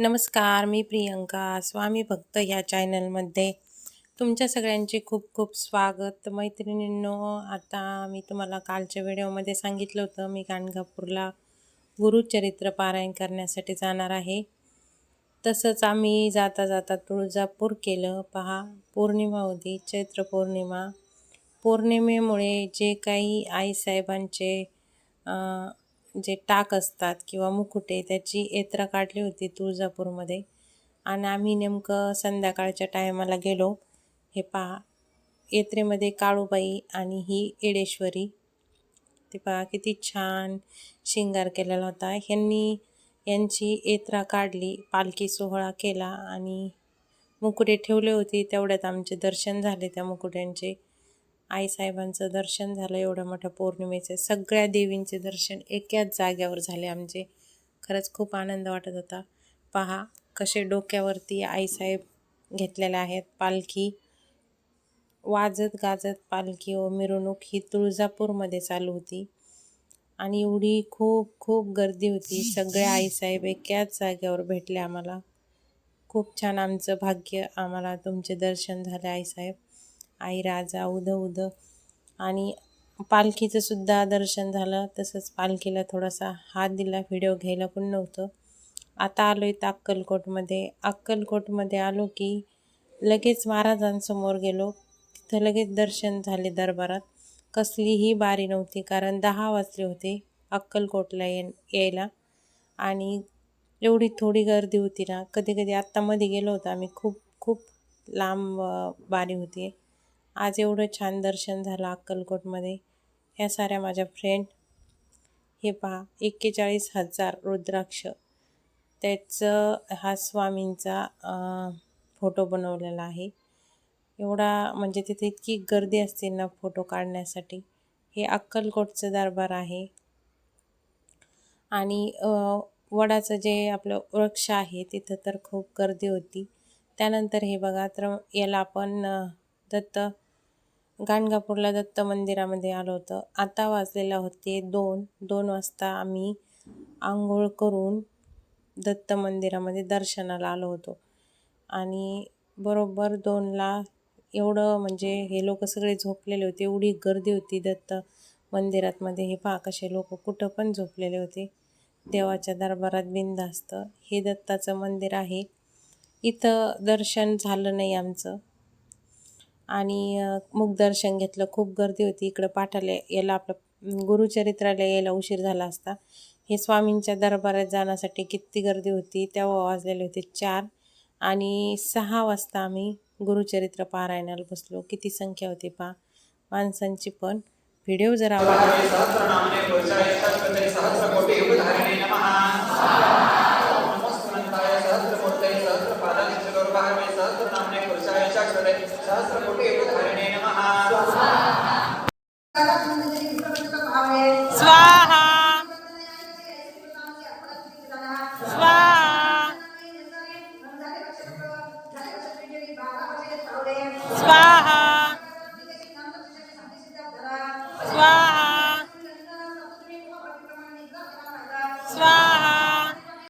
नमस्कार मी प्रियंका स्वामी भक्त ह्या चॅनलमध्ये. तुमच्या सगळ्यांचे खूप खूप स्वागत. मैत्रिणींनो आता मी तुम्हाला कालच्या व्हिडिओमध्ये सांगितलं होतं मी गाणगापूरला गुरुचरित्र पारायण करण्यासाठी जाणार आहे. तसंच आम्ही जाता जाता तुळजापूर केलं. पहा पौर्णिमा होती चैत्र पौर्णिमा. पौर्णिमेमुळे जे काही आईसाहेबांचे जे टाक असतात किंवा मुकुटे त्याची यात्रा काढली होती तुळजापूरमध्ये. आणि आम्ही नेमकं संध्याकाळच्या टायमाला गेलो. हे पहा यात्रेमध्ये काळूबाई आणि ही येडेश्वरी. ते पहा किती छान शिंगार केलेला होता. ह्यांनी यांची यात्रा काढली पालखी सोहळा केला आणि मुकुटे ठेवले होते. तेवढ्यात आमचे दर्शन झाले त्या मुकुट्यांचे. आईसाहेबांचं दर्शन झालं एवढं मोठ्या पौर्णिमेचं. सगळ्या देवींचे दर्शन एकाच जाग्यावर झाले आमचे. खरंच खूप आनंद वाटत होता. पहा कसे डोक्यावरती आईसाहेब घेतलेल्या आहेत. पालखी वाजत गाजत पालखी व मिरवणूक ही तुळजापूरमध्ये चालू होती. आणि एवढी खूप खूप गर्दी होती. सगळे आईसाहेब एकाच जाग्यावर भेटले आम्हाला. खूप छान आमचं भाग्य आम्हाला तुमचे दर्शन झाले आईसाहेब. आई राजा उधं उधं आणि पालखीचं सुद्धा दर्शन झालं. तसंच पालखीला थोडासा हात दिला व्हिडिओ घ्यायला पण नव्हतं. आता आलो आहे अक्कलकोटमध्ये. अक्कलकोटमध्ये आलो की लगेच महाराजांसमोर गेलो. तिथं लगेच दर्शन झाले दरबारात. कसलीही बारी नव्हती कारण दहा वाजले होते अक्कलकोटला ये यायला. आणि एवढी थोडी गर्दी होती ना कधी कधी आत्तामध्ये गेलो होतो आम्ही. खूप खूप लांब बारी होती. आज एवढं छान दर्शन झालं अक्कलकोटमध्ये. ह्या साऱ्या माझ्या फ्रेंड हे पहा एक्केचाळीस हजार रुद्राक्ष. त्याचं हा स्वामींचा फोटो बनवलेला आहे. एवढा म्हणजे तिथे इतकी गर्दी असते ना फोटो काढण्यासाठी. हे अक्कलकोटचं दरबार आहे. आणि वडाचं जे आपलं वृक्ष आहे तिथं तर खूप गर्दी होती. त्यानंतर हे बघा तर याला आपण दत्त गाणगापूरला दत्त मंदिरामध्ये आलो होतं. आता वाजलेला होते दोन. दोन वाजता आम्ही आंघोळ करून दत्त मंदिरामध्ये दर्शनाला आलो होतो. आणि बरोबर दोनला एवढं म्हणजे हे लोक सगळे झोपलेले होते. एवढी गर्दी होती दत्त मंदिरातमध्ये हे पहा कसे लोक कुठं पण झोपलेले होते. देवाच्या दरबारात बिंदास्त हे दत्ताचं मंदिर आहे. इथं दर्शन झालं नाही आमचं. आणि दर्शन घेतलं. खूप गर्दी होती. इकडं पाठाला याला आपलं गुरुचरित्राला यायला उशीर झाला असता. हे स्वामींच्या दरबारात जाण्यासाठी किती गर्दी होती. तेव्हा वाजलेले होते चार आणि सहा वाजता आम्ही गुरुचरित्र पारायणाला बसलो. किती संख्या होती पा माणसांची पण. व्हिडिओ जर आवडला సహస్ర కోటి